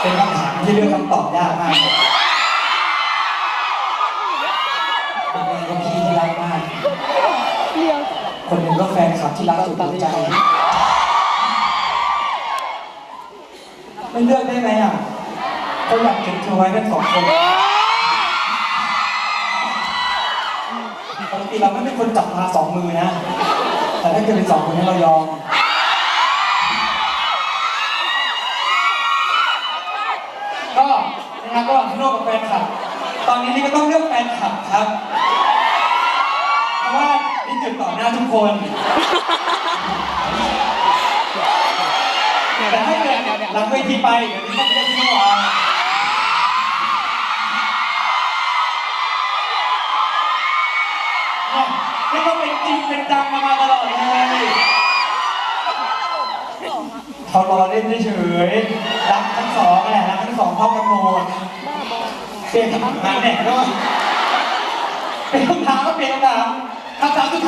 เป็นคำถามที่เลือกคำตอบยากมากคนหนึงก็พี่ที่รักมาก คนหนึ่งก็แฟนคลับที่รักสุดหัวใจ ไม่เลือกได้ไหมอะก็อยากเก็บเธอไว้ทั้งสองคนปกติเราไม่เป็นคนจับมาสองมือนะ แต่ถ้าเกิดเป็นสองคนนี้เรายอม ก็นะครับก็พี่โน่กับแฟนคลับ ตอนนี้นี่ก็ต้องเลือกแฟนคลับครับ เพราะว่านี่จุดต่อหน้าทุกคน แต่ถ้าเกิดหลังเวทีไปเดี๋ยวนี้ต้องเลือกพี่โน่เอาเนี่ยนี่ก็เป็นจริงเป็นจังมาตลอดเลยเขารอเล่นเฉยๆ สองพ่อกันหมดเปลี่ยนคำถามเนี่ยด้วยเปลี่ยนคำถามก็เปลี่ยนคำถามคำถามสุดท้ายแล้วนะอันนี้คำถามสุดท้าย